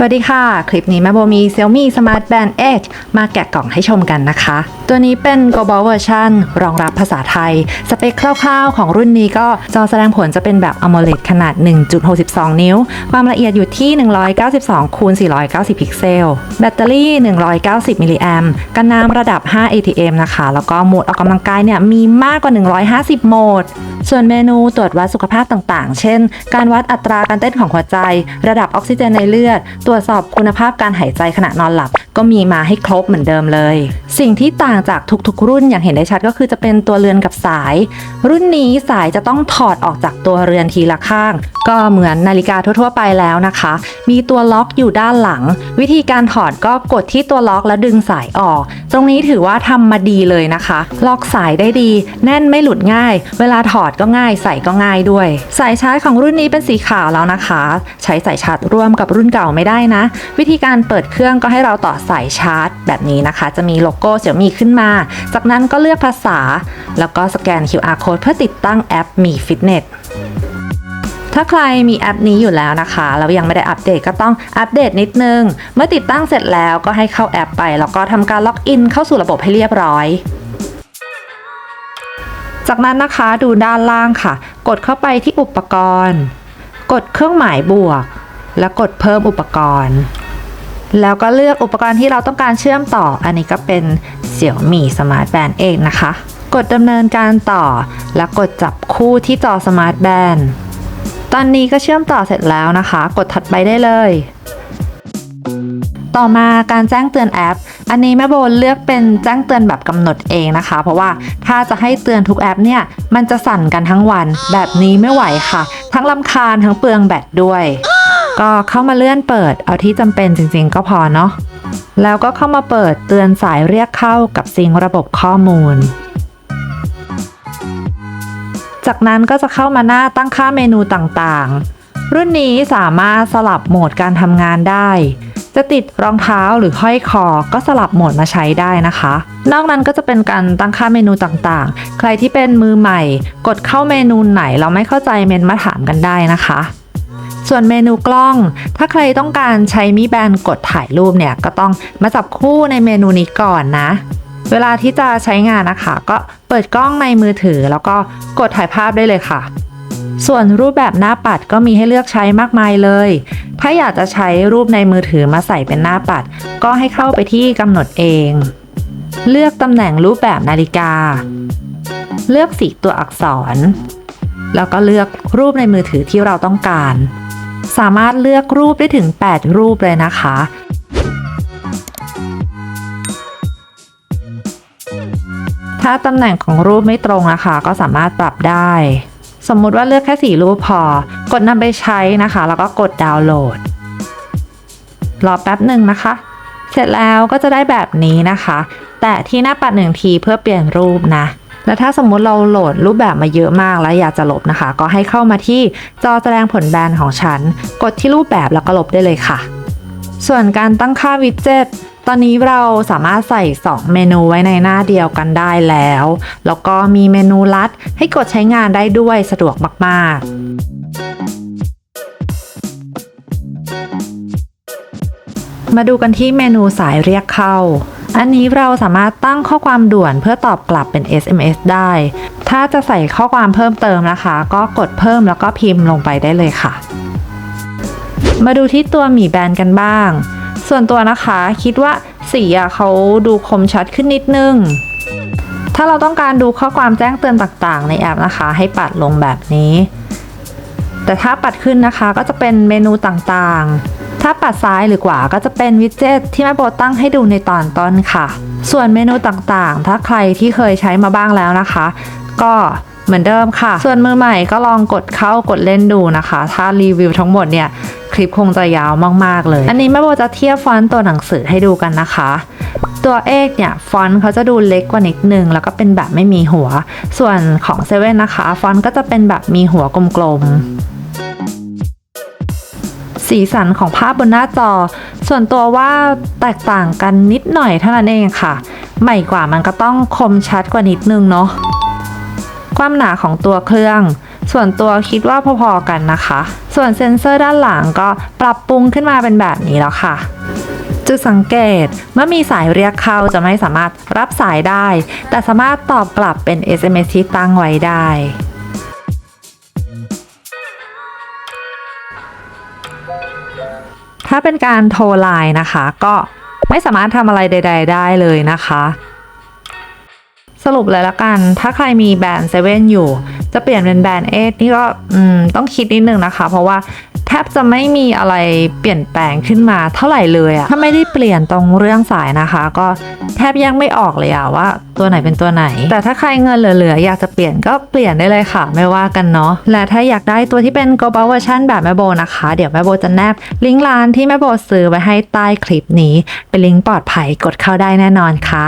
สวัสดีค่ะ คลิปนี้แม่โบมี Xiaomi Smart Band Edge มาแกะกล่องให้ชมกันนะคะ ตัวนี้เป็น global version รองรับภาษาไทย สเปคคร่าวๆ ของรุ่นนี้ก็จอแสดงผลจะเป็นแบบ AMOLED ขนาด 1.62 นิ้ว ความละเอียดอยู่ที่ 192คูณ490 พิกเซล แบตเตอรี่ 190 มิลลิแอมกันน้ำระดับ 5 ATM นะคะ แล้วก็โหมดออกกำลังกายเนี่ยมีมากกว่า 150 โหมด ส่วนเมนูตรวจวัดสุขภาพต่างๆ เช่น การวัดอัตราการเต้นของหัวใจ ระดับออกซิเจนในเลือด ตรวจสอบคุณภาพการหายใจขณะนอนหลับ ก็มีมาให้ครบเหมือนเดิมเลย สิ่งที่ต่างจากทุกๆ รุ่นอย่างเห็นได้ชัดก็คือจะเป็นตัวเรือนกับสาย รุ่นนี้สายจะต้องถอดออกจากตัวเรือนทีละข้าง ก็เหมือนนาฬิกาทั่วๆ ไปแล้วนะคะ มีตัวล็อกอยู่ด้านหลัง วิธีการถอดก็กดที่ตัวล็อกแล้วดึงสายออก ตรงนี้ถือว่าทำมาดีเลยนะคะ ล็อกสายได้ดี แน่นไม่หลุดง่าย เวลาถอดก็ง่ายใส่ก็ง่ายด้วย สายชาร์จของรุ่นนี้เป็นสีขาวแล้วนะคะ ใช้สายชาร์จร่วมกับรุ่นเก่าไม่ได้นะ วิธีการเปิดเครื่องก็ให้เราต่อสายชาร์จ แบบนี้นะคะ จะมีโลโก้เสี่ยมีขึ้นมา จากนั้นก็เลือกภาษา แล้วก็สแกน QR code เพื่อติดตั้งแอปมีฟิตเนสถ้าใครมีแอปนี้อยู่แล้วนะคะแล้วยังไม่ได้อัปเดตก็ต้องอัปเดตนิดนึง เมื่อติดตั้งเสร็จแล้วก็ให้เข้าแอปไป แล้วก็ทำการล็อกอินเข้าสู่ระบบให้เรียบร้อย จากนั้นนะคะดูด้านล่างค่ะ กดเข้าไปที่อุปกรณ์ กดเครื่องหมายบวก แล้วกดเพิ่มอุปกรณ์ แล้วก็เลือกอุปกรณ์ที่เราต้องการเชื่อมต่อ อันนี้ก็เป็นเสี่ยวมี่สมาร์ทแบนเองนะคะ กดดำเนินการต่อ แล้วกดจับคู่ที่จอสมาร์ทแบนด์ตอนนี้ก็เชื่อมต่อเสร็จแล้วนะคะ กดถัดไปได้เลย ต่อมาการแจ้งเตือนแอป อันนี้แม่โบเลือกเป็นแจ้งเตือนแบบกำหนดเองนะคะ เพราะว่าถ้าจะให้เตือนทุกแอปเนี่ย มันจะสั่นกันทั้งวัน แบบนี้ไม่ไหวค่ะ ทั้งลำคาญทั้งเปลืองแบตด้วย ก็เข้ามาเลื่อนเปิดเอาที่จำเป็นจริงๆก็พอเนาะแล้วก็เข้ามาเปิดเตือนสายเรียกเข้ากับซิงระบบข้อมูล จากนั้นก็จะเข้ามาหน้าตั้งค่าเมนูต่างๆ รุ่นนี้สามารถสลับโหมดการทำงานได้ จะติดรองเท้าหรือห้อยคอก็สลับโหมดมาใช้ได้นะคะ นอกนั้นก็จะเป็นการตั้งค่าเมนูต่างๆ ใครที่เป็นมือใหม่ กดเข้าเมนูไหนเราไม่เข้าใจเมนมาถามกันได้นะคะ ส่วนเมนูกล้อง ถ้าใครต้องการใช้มีแบนกดถ่ายรูปเนี่ยก็ต้องมาจับคู่ในเมนูนี้ก่อนนะ เวลาที่จะใช้งานนะคะ ก็เปิดกล้องในมือถือ แล้วก็กดถ่ายภาพได้เลยค่ะ ส่วนรูปแบบหน้าปัดก็มีให้เลือกใช้มากมายเลย ถ้าอยากจะใช้รูปในมือถือมาใส่เป็นหน้าปัด ก็ให้เข้าไปที่กำหนดเอง เลือกตำแหน่งรูปแบบนาฬิกา เลือกสีตัวอักษร แล้วก็เลือกรูปในมือถือที่เราต้องการ สามารถเลือกรูปได้ถึง 8 รูปเลยนะคะ ถ้าตำแหน่งของรูปไม่ตรงนะคะ ก็สามารถปรับได้ สมมุติว่าเลือกแค่ 4 รูปพอ กดนำไปใช้นะคะ แล้วก็กดดาวน์โหลด รอแป๊บหนึ่งนะคะ เสร็จแล้วก็จะได้แบบนี้นะคะ แต่ที่หน้าปัดหนึ่งทีเพื่อเปลี่ยนรูปนะ และถ้าสมมุติเราโหลดรูปแบบมาเยอะมากแล้วอยากจะลบนะคะ ก็ให้เข้ามาที่จอแสดงผลแบนของฉัน กดที่รูปแบบแล้วก็ลบได้เลยค่ะ ส่วนการตั้งค่าวิดเจ็ตตอนนี้เราสามารถใส่ 2 เมนูไว้ในหน้าเดียวกันได้แล้ว แล้วก็มีเมนูลัดให้กดใช้งานได้ด้วยสะดวกมาก ๆ มาดูกันที่เมนูสายเรียกเข้า อันนี้เราสามารถตั้งข้อความด่วนเพื่อตอบกลับเป็น SMS ได้ ถ้าจะใส่ข้อความเพิ่มเติมนะคะ ก็กดเพิ่มแล้วก็พิมพ์ลงไปได้เลยค่ะ มาดูที่ตัวหมีแบนกันบ้าง ส่วนตัวนะคะคิดว่าสีอะเขาดูคมชัดขึ้นนิดนึง ถ้าเราต้องการดูข้อความแจ้งเตือนต่างๆ ในแอปนะคะ ให้ปัดลงแบบนี้ แต่ถ้าปัดขึ้นนะคะก็จะเป็นเมนูต่างๆ ถ้าปัดซ้ายหรือขวาก็จะเป็นวิดเจ็ตที่แม่โบตั้งให้ดูในตอนต้นค่ะ ส่วนเมนูต่างๆ ถ้าใครที่เคยใช้มาบ้างแล้วนะคะ ก็เหมือนเดิมค่ะ ส่วนมือใหม่ก็ลองกดเข้ากดเล่นดูนะคะ ถ้ารีวิวทั้งหมดเนี่ย คลิปคงจะยาวมากๆเลย อันนี้แม่โบจะเทียบฟอนต์ตัวหนังสือให้ดูกันนะคะ ตัวเอกเนี่ย ฟอนต์เขาจะดูเล็กกว่านิดนึง แล้วก็เป็นแบบไม่มีหัว ส่วนของเซเว่นนะคะ ฟอนต์ก็จะเป็นแบบมีหัวกลมๆ สีสันของภาพบนหน้าจอ ส่วนตัวว่าแตกต่างกันนิดหน่อยเท่านั้นเองค่ะ ใหม่กว่ามันก็ต้องคมชัดกว่านิดนึงเนาะความหนาของตัวเครื่อง ส่วนตัวคิดว่าพอๆกันนะคะ ส่วนเซ็นเซอร์ด้านหลังก็ปรับปรุงขึ้นมาเป็นแบบนี้แล้วค่ะจุดสังเกตเมื่อมีสายเรียกเข้าจะไม่สามารถรับสายได้ แต่สามารถตอบกลับเป็น SMS ที่ตั้งไว้ได้ ถ้าเป็นการโทรไลน์นะคะ ก็ไม่สามารถทำอะไรใด ๆ ได้เลยนะคะ รุปเลยละกัน ถ้าใครมีแบรนด์เซเว่นอยู่ จะเปลี่ยนเป็นแบรนด์เอทนี่ก็ต้องคิดนิดนึงนะคะ เพราะว่าแทบจะไม่มีอะไรเปลี่ยนแปลงขึ้นมาเท่าไหร่เลยอะถ้าไม่ได้เปลี่ยนตรงเรื่องสายนะคะ ก็แทบยังไม่ออกเลยอะว่าตัวไหนเป็นตัวไหน แต่ถ้าใครเงินเหลือๆอยากจะเปลี่ยนก็เปลี่ยนได้เลยค่ะ ไม่ว่ากันเนาะและถ้าอยากได้ตัวที่เป็น global version แบบแม่โบนะคะ เดี๋ยวแม่โบจะแนบลิงก์ร้านที่แม่โบซื้อไว้ให้ใต้คลิปนี้ เป็นลิงก์ปลอดภัยกดเข้าได้แน่นอนค่ะ